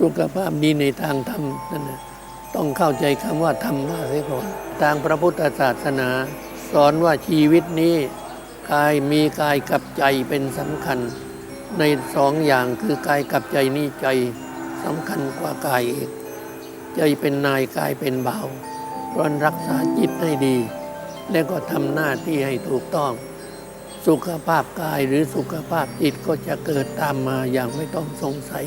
สุขภาพดีในทางธรรมนั่นนะต้องเข้าใจคำว่าธรรมะเสียก่อนทางพระพุทธศาสนา สอนว่าชีวิตนี้กายมีกายกับใจเป็นสำคัญ ในสองอย่างคือกายกับใจนี่ใจสำคัญกว่ากายเองใจเป็นนายกายเป็นเบาเพราะนนรักษาจิตให้ดี แล้วก็ทำหน้าที่ให้ถูกต้อง สุขภาพกายหรือสุขภาพจิตก็จะเกิดตามมาอย่างไม่ต้องสงสัย